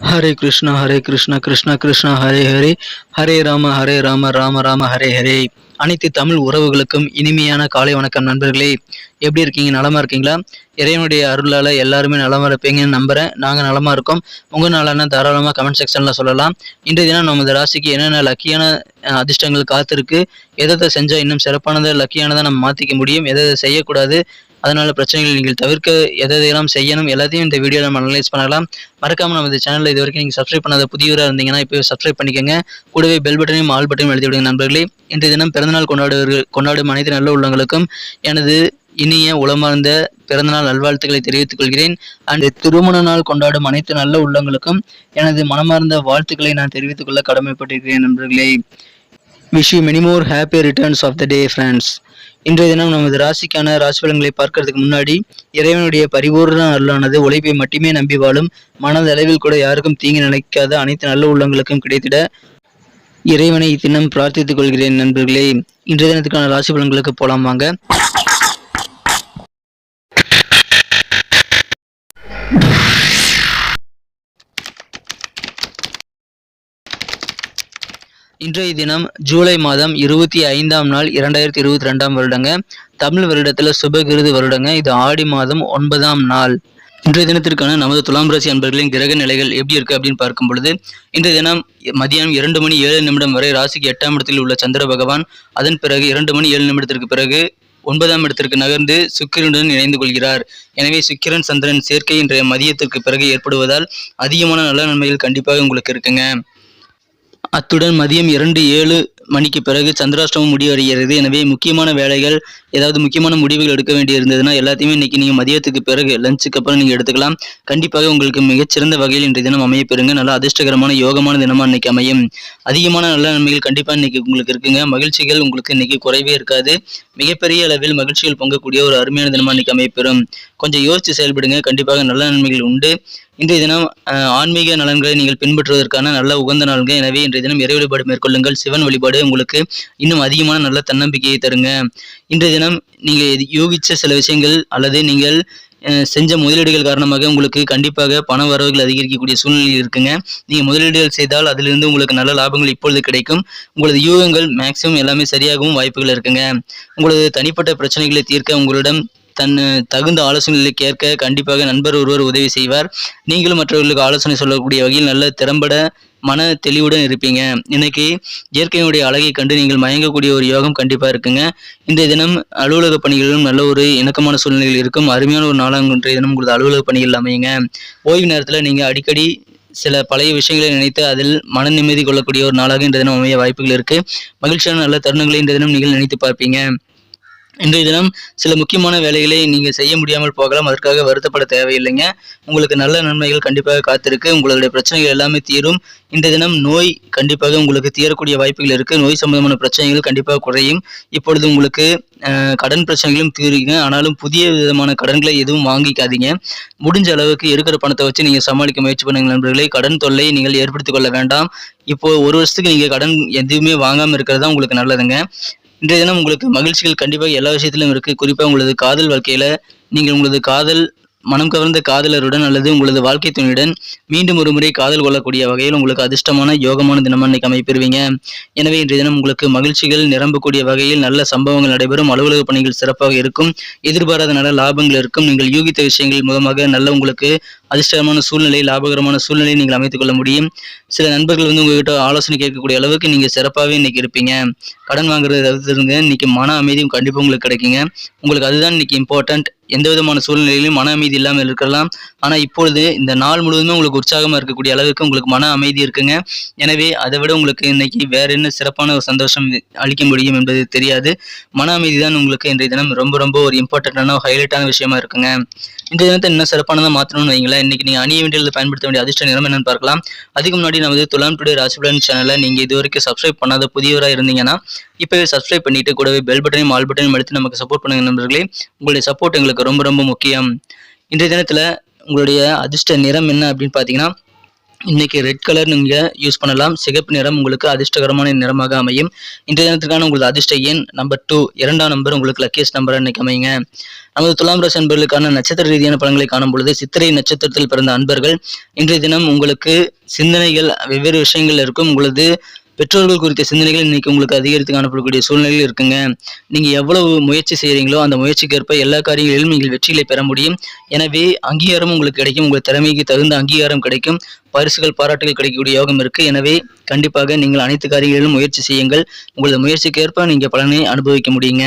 ஹரே கிருஷ்ணா ஹரே கிருஷ்ணா கிருஷ்ணா கிருஷ்ணா ஹரே ஹரே ஹரே ராம ஹரே ராம ராம ராம ஹரே ஹரே அனைத்து தமிழ் உறவுகளுக்கும் இனிமையான காலை வணக்கம் நண்பர்களே. எப்படி இருக்கீங்க? நலமா இருக்கீங்களா? இறைவனுடைய அருளால் எல்லாருமே நலமா இருப்பீங்கன்னு நம்புறேன். நாங்கள் நலமா இருக்கோம். உங்கள் நாளான தாராளமாக கமெண்ட் செக்ஷனில் சொல்லலாம். இன்றைய தினம் நமது ராசிக்கு என்னென்ன லக்கியான அதிர்ஷ்டங்கள் காத்திருக்கு எதை எதை செஞ்சால் இன்னும் சிறப்பானதை லக்கியானதை நம்ம மாற்றிக்க முடியும் எதை எதை செய்யக்கூடாது அதனால பிரச்சனைகளை நீங்கள் தவிர்க்க எதை எதையெல்லாம் செய்யணும் எல்லாத்தையும் இந்த வீடியோவில் நம்ம அனலைஸ் பண்ணலாம். மறக்காமல் நம்ம சேனலில் இது வரைக்கும் நீங்கள் சப்ஸ்கிரைப் பண்ணாத புதியவராக இருந்தீங்கன்னா இப்போ சப்ஸ்கிரைப் பண்ணிக்கோங்க. கூடவே பெல் பட்டனையும் ஆல் பட்டனையும் எழுதி விடுங்க நண்பர்களே. இன்றைய தினம் பிறந்தநாள் கொண்டாடுவர்கள் கொண்டாடும் அனைத்து நல்ல உள்ளங்களுக்கும் எனது இனிய உளமார்ந்த பிறந்தநாள் நல்வாழ்த்துக்களை தெரிவித்துக் கொள்கிறேன். அண்ட் திருமண நாள் கொண்டாடும் அனைத்து நல்ல உள்ளங்களுக்கும் எனது மனமார்ந்த வாழ்த்துக்களை நான் தெரிவித்துக் கொள்ள கடமைப்பட்டிருக்கிறேன் நண்பர்களே. Wish you many more happy returns of the day friends இன்றைய தினம் நமது ராசிக்கான ராசி பலன்களை பார்க்கறதுக்கு முன்னாடி இறைவனுடைய பரிபூர்ண அருளானது உழைப்பை மட்டுமே நம்பி வாழும் மனதளவில் கூட யாருக்கும் தீங்கு நினைக்காத அனைத்து நல்ல உள்ளங்களுக்கும் கிடைத்திட இறைவனை தினம் பிரார்த்தித்துக் கொள்கிறேன் நண்பர்களே. இன்றைய தினத்துக்கான ராசி பலன்களுக்கு போலாம் வாங்க. இன்றைய தினம் ஜூலை மாதம் இருபத்தி ஐந்தாம் நாள் இரண்டாயிரத்தி இருபத்தி ரெண்டாம் வருடங்க. தமிழ் வருடத்துல சுபகிருது வருடங்க. இது ஆடி மாதம் ஒன்பதாம் நாள். இன்றைய தினத்திற்கான நமது துலாம் ராசி அன்பர்களின் கிரக நிலைகள் எப்படி இருக்கு அப்படின்னு பார்க்கும் பொழுது இன்றைய தினம் மதியானம் இரண்டு மணி ஏழு நிமிடம் வரை ராசிக்கு எட்டாம் இடத்தில் உள்ள சந்திர பகவான் அதன் பிறகு இரண்டு மணி ஏழு நிமிடத்திற்கு பிறகு ஒன்பதாம் இடத்திற்கு நகர்ந்து சுக்கிரனுடன் இணைந்து கொள்கிறார். எனவே சுக்கிரன் சந்திரன் சேர்க்கை இன்றைய மதியத்திற்கு பிறகு ஏற்படுவதால் அதிகமான நல்ல நன்மைகள் கண்டிப்பாக உங்களுக்கு இருக்குங்க. அத்துடன் மதியம் இரண்டு ஏழு மணிக்கு பிறகு சந்திராஷ்டமம் முடிவடைகிறது. எனவே முக்கியமான வேலைகள் ஏதாவது முக்கியமான முடிவுகள் எடுக்க வேண்டி இருந்ததுன்னா எல்லாத்தையுமே இன்னைக்கு நீங்கள் மதியத்துக்கு பிறகு லஞ்சுக்கு அப்புறம் நீங்க எடுத்துக்கலாம். கண்டிப்பாக உங்களுக்கு மிகச்சிறந்த வகையில் இன்றைய தினம் அமைய பெறுங்க நல்ல அதிர்ஷ்டகரமான யோகமான தினமாக இன்னைக்கு அமையும். அதிகமான நல்ல நன்மைகள் கண்டிப்பாக இன்னைக்கு உங்களுக்கு இருக்குங்க. மகிழ்ச்சிகள் உங்களுக்கு இன்னைக்கு குறைவே இருக்காது. மிகப்பெரிய அளவில் மகிழ்ச்சிகள் பொங்கக்கூடிய ஒரு அருமையான தினமாக இன்னைக்கு அமையப்பெறும். கொஞ்சம் யோசித்து செயல்படுங்க. கண்டிப்பாக நல்ல நன்மைகள் உண்டு. இன்றைய தினம் ஆன்மீக நலன்களை நீங்கள் பின்பற்றுவதற்கான நல்ல உகந்த நாள்கள் எனவே இன்றைய தினம் இறை வழிபாடு மேற்கொள்ளுங்கள். சிவன் வழிபாடு உங்களுக்கு இன்னும் அதிகமான நல்ல தன்னம்பிக்கையை தருங்க. இன்றைய தினம் நீங்கள் யூகிச்ச சில விஷயங்கள் அல்லது நீங்கள் செஞ்ச முதலீடுகள் காரணமாக உங்களுக்கு கண்டிப்பாக பண வரவுகள் அதிகரிக்கக்கூடிய சூழ்நிலை இருக்குங்க. நீங்க முதலீடுகள் செய்தால் அதிலிருந்து உங்களுக்கு நல்ல லாபங்கள் இப்பொழுது கிடைக்கும். உங்களது யூகங்கள் மேக்சிமம் எல்லாமே சரியாகவும் வாய்ப்புகள் இருக்குங்க. உங்களது தனிப்பட்ட பிரச்சனைகளை தீர்க்க உங்களிடம் தன் தகுந்த ஆலோசனைகளை கேட்க கண்டிப்பாக நண்பர் ஒருவர் உதவி செய்வார். நீங்களும் மற்றவர்களுக்கு ஆலோசனை சொல்லக்கூடிய வகையில் நல்ல திறம்பட மன தெளிவுடன் இருப்பீங்க. இன்னைக்கு இயற்கையினுடைய அழகை கண்டு நீங்கள் மயங்கக்கூடிய ஒரு யோகம் கண்டிப்பாக இருக்குங்க. இந்த தினம் அலுவலக பணிகளிலும் நல்ல ஒரு இணக்கமான சூழ்நிலைகள் இருக்கும். அருமையான ஒரு நாளாக இன்றைய தினம் உங்களது அலுவலக பணிகள் அமையுங்க. ஓய்வு நேரத்தில் நீங்கள் அடிக்கடி சில பழைய விஷயங்களை நினைத்து அதில் மன நிம்மதி கொள்ளக்கூடிய ஒரு நாளாக இன்றைய தினம் அமைய வாய்ப்புகள் இருக்குது மகிழ்ச்சியான நல்ல தருணங்களை இன்றைய தினம் நீங்கள் நினைத்து பார்ப்பீங்க. இன்றைய தினம் சில முக்கியமான வேலைகளை நீங்கள் செய்ய முடியாமல் போகலாம். அதற்காக வருத்தப்பட தேவையில்லைங்க. உங்களுக்கு நல்ல நன்மைகள் கண்டிப்பாக காத்திருக்கு. உங்களுடைய பிரச்சனைகள் எல்லாமே தீரும். இன்றைய தினம் நோய் கண்டிப்பாக உங்களுக்கு தீரக்கூடிய வாய்ப்புகள் இருக்குது நோய் சம்பந்தமான பிரச்சனைகள் கண்டிப்பாக குறையும். இப்பொழுது உங்களுக்கு கடன் பிரச்சனைகளும் தீருங்க. ஆனாலும் புதிய விதமான கடன்களை எதுவும் வாங்கிக்காதீங்க. முடிஞ்ச அளவுக்கு இருக்கிற பணத்தை வச்சு நீங்கள் சமாளிக்க முயற்சி பண்ணுங்கள் நண்பர்களே. கடன் தொல்லை நீங்கள் ஏற்படுத்திக் கொள்ள வேண்டாம். இப்போ ஒரு வருஷத்துக்கு நீங்கள் கடன் எதுவுமே வாங்காமல் இருக்கிறது தான் உங்களுக்கு நல்லதுங்க. இன்றைய தினம் உங்களுக்கு மகிழ்ச்சிகள் கண்டிப்பாக எல்லா விஷயத்திலும் இருக்குது குறிப்பாக உங்களது காதல் வாழ்க்கையில நீங்கள் உங்களது காதல் மனம் கவர்ந்த காதலருடன் அல்லது உங்களது வாழ்க்கை துணையுடன் மீண்டும் ஒரு முறை காதல் கொள்ளக்கூடிய வகையில் உங்களுக்கு அதிர்ஷ்டமான யோகமான தினமாக இன்னைக்கு அமைப்பெறுவீங்க எனவே இன்றைய தினம் உங்களுக்கு மகிழ்ச்சிகள் நிரம்பக்கூடிய வகையில் நல்ல சம்பவங்கள் நடைபெறும். அலுவலக பணிகள் சிறப்பாக இருக்கும். எதிர்பாராத நல்ல லாபங்கள் இருக்கும். நீங்கள் யூகித்த விஷயங்கள் மூலமாக நல்ல உங்களுக்கு அதிர்ஷ்டமான சூழ்நிலை லாபகரமான சூழ்நிலையை நீங்கள் அமைத்துக் கொள்ள முடியும். சில நண்பர்கள் வந்து உங்ககிட்ட ஆலோசனை கேட்கக்கூடிய அளவுக்கு நீங்க சிறப்பாகவே இன்னைக்கு இருப்பீங்க. கடன் வாங்குறது தவிர்த்துருங்க. இன்னைக்கு மன அமைதியும் கண்டிப்பாக உங்களுக்கு கிடைக்குங்க. உங்களுக்கு அதுதான் இன்னைக்கு இம்பார்ட்டன்ட் எந்த விதமான சூழ்நிலையிலும் மன அமைதி இல்லாமல் இருக்கலாம். ஆனால் இப்பொழுது இந்த நாள் முழுவதுமே உங்களுக்கு உற்சாகமாக இருக்கக்கூடிய அளவுக்கு உங்களுக்கு மன அமைதி இருக்குங்க. எனவே அதை விட உங்களுக்கு இன்னைக்கு வேற என்ன சிறப்பான ஒரு சந்தோஷம் அளிக்க முடியும் என்பது தெரியாது. மன அமைதி தான் உங்களுக்கு இன்றைய தினம் ரொம்ப ரொம்ப ஒரு இம்பார்ட்டண்ட்டான ஹைலைட்டான விஷயமா இருக்குங்க. இந்த தினத்தை இன்னும் சிறப்பானதாக மாற்றணும்னு வைங்களேன். இன்னைக்கு நீங்கள் அணிய வேண்டியது பயன்படுத்த வேண்டிய அதிர்ஷ்ட நிறம் என்னன்னு பார்க்கலாம். அதுக்கு முன்னாடி நமது துலாம் டுடே ராசிபலன் சேனலை நீங்கள் இது வரைக்கும் சப்ஸ்கிரைப் பண்ணாத புதியவராக இருந்தீங்கன்னா இப்போவே சப்ஸ்கிரைப் பண்ணிட்டு கூடவே பெல் பட்டனையும் ஆல் பட்டனையும் எடுத்து நமக்கு சப்போர்ட் பண்ணுங்க நண்பர்களே. உங்களுடைய சப்போர்ட் எங்களுக்கு ரொம்ப ரொம்ப முக்கியம். இன்றைய தினத்தில் உங்களுடைய அதிர்ஷ்ட நிறம் என்ன அப்படின்னு பார்த்தீங்கன்னா இன்னைக்கு ரெட் கலர் நீங்க யூஸ் பண்ணலாம். சிகப்பு நிறம் உங்களுக்கு அதிர்ஷ்டகரமான நிறமாக அமையும். இன்றைய தினத்திற்கான உங்களது அதிர்ஷ்ட எண் நம்பர் டூ இரண்டாம் நம்பர் உங்களுக்கு லக்கியஸ்ட் நம்பர் இன்றைக்கி அமைங்க நமது துலாம் ராசி அன்பர்களுக்கான நட்சத்திர ரீதியான பலன்களை காணும் பொழுது சித்திரை நட்சத்திரத்தில் பிறந்த அன்பர்கள் இன்றைய தினம் உங்களுக்கு சிந்தனைகள் வெவ்வேறு விஷயங்கள் இருக்கும் உங்களது பெற்றோர்கள் குறித்த சிந்தனைகள் இன்னைக்கு உங்களுக்கு அதிகரித்து காணப்படக்கூடிய சூழ்நிலையில் இருக்குங்க. நீங்க எவ்வளவு முயற்சி செய்கிறீங்களோ அந்த முயற்சிக்கேற்ப எல்லா காரியங்களிலும் நீங்கள் வெற்றிகளை பெற முடியும். எனவே அங்கீகாரம் உங்களுக்கு கிடைக்கும். உங்கள் திறமைக்கு தகுந்த அங்கீகாரம் கிடைக்கும். பரிசுகள் பாராட்டுகள் கிடைக்கக்கூடிய யோகம் இருக்கு. எனவே கண்டிப்பாக நீங்கள் அனைத்து காரியங்களிலும் முயற்சி செய்யுங்கள். உங்களது முயற்சிக்கு ஏற்ப நீங்க பலனை அனுபவிக்க முடியுங்க.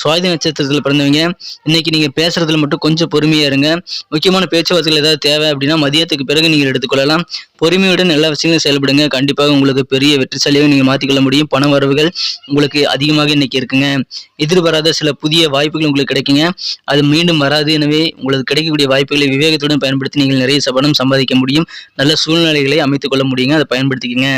சுவாதி நட்சத்திரத்தில் பிறந்தவங்க இன்னைக்கு நீங்க பேசுறதுல மட்டும் கொஞ்சம் பொறுமையா இருங்க. முக்கியமான பேச்சுவார்த்தைகள் ஏதாவது தேவை அப்படின்னா மதியத்துக்கு பிறகு நீங்கள் எடுத்துக்கொள்ளலாம். பொறுமையுடன் எல்லா விஷயங்களும் செயல்படுங்க. கண்டிப்பாக உங்களுக்கு பெரிய வெற்றிசாலியாக நீங்க மாற்றிக்கொள்ள முடியும். பண வரவுகள் உங்களுக்கு அதிகமாக இன்னைக்கு இருக்குங்க. எதிர்பாராத சில புதிய வாய்ப்புகள் உங்களுக்கு கிடைக்குங்க. அது மீண்டும் வராது. எனவே உங்களுக்கு கிடைக்கக்கூடிய வாய்ப்புகளை விவேகத்துடன் பயன்படுத்தி நீங்கள் நிறைய பணம் சம்பாதிக்க முடியும். நல்ல சூழ்நிலைகளை அமைத்துக் கொள்ள முடியுங்க. அதை பயன்படுத்திக்கங்க.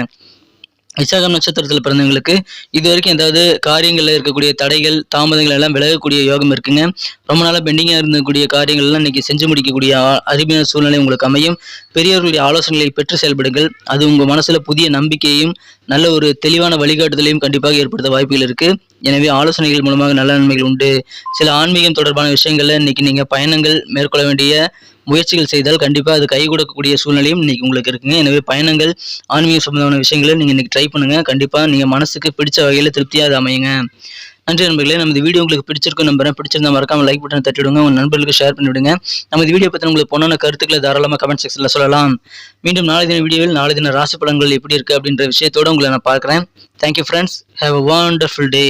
விசாகம் நட்சத்திரத்தில் பிறந்தவங்களுக்கு இது வரைக்கும் ஏதாவது காரியங்களில் இருக்கக்கூடிய தடைகள் தாமதங்கள் எல்லாம் விலகக்கூடிய யோகம் இருக்குங்க. ரொம்ப நாளாக பெண்டிங்காக இருந்தக்கூடிய காரியங்கள் எல்லாம் இன்னைக்கு செஞ்சு முடிக்கக்கூடிய அருமையான சூழ்நிலை உங்களுக்கு அமையும். பெரியவர்களுடைய ஆலோசனைகளை பெற்று செயல்படுங்கள். அது உங்கள் மனசில் புதிய நம்பிக்கையும் நல்ல ஒரு தெளிவான வழிகாட்டுதலையும் கண்டிப்பாக ஏற்படுத்த வாய்ப்புகள் இருக்குது எனவே ஆலோசனைகள் மூலமாக நல்ல நன்மைகள் உண்டு. சில ஆன்மீகம் தொடர்பான விஷயங்களில் இன்னைக்கு நீங்கள் பயணங்கள் மேற்கொள்ள வேண்டிய முயற்சிகள் செய்தால் கண்டிப்பாக அது கை கொடுக்கக்கூடிய சூழ்நிலையும் இன்னைக்கு உங்களுக்கு இருக்குங்க. எனவே பயணங்கள் ஆன்மீக சம்பந்தமான விஷயங்களை நீங்கள் இன்னைக்கு ட்ரை பண்ணுங்கள் கண்டிப்பாக நீங்கள் மனசுக்கு பிடிச்ச வகையில் திருப்தியாக அது அமையுங்க. நன்றி நண்பர்களே நம்ம வீடியோ உங்களுக்கு பிடிச்சிருக்கும் நம்புறேன். பிடிச்சிருந்தா மறக்காம லைக் பட்டன் தட்டிவிடுங்க. உங்கள் நண்பர்களுக்கு ஷேர் பண்ணிவிடுங்க. நம்ம வீடியோ பற்றி உங்களுக்கு பொண்ணான கருத்துக்களை தாராளமாக கமெண்ட் செக்ஷனில் சொல்லலாம். மீண்டும் நாளை தின வீடியோவில் நாளை தின ராசி பலன்கள் எப்படி இருக்குது அப்படின்ற விஷயத்தோட உங்களை நான் பார்க்குறேன். Thank you friends have a wonderful day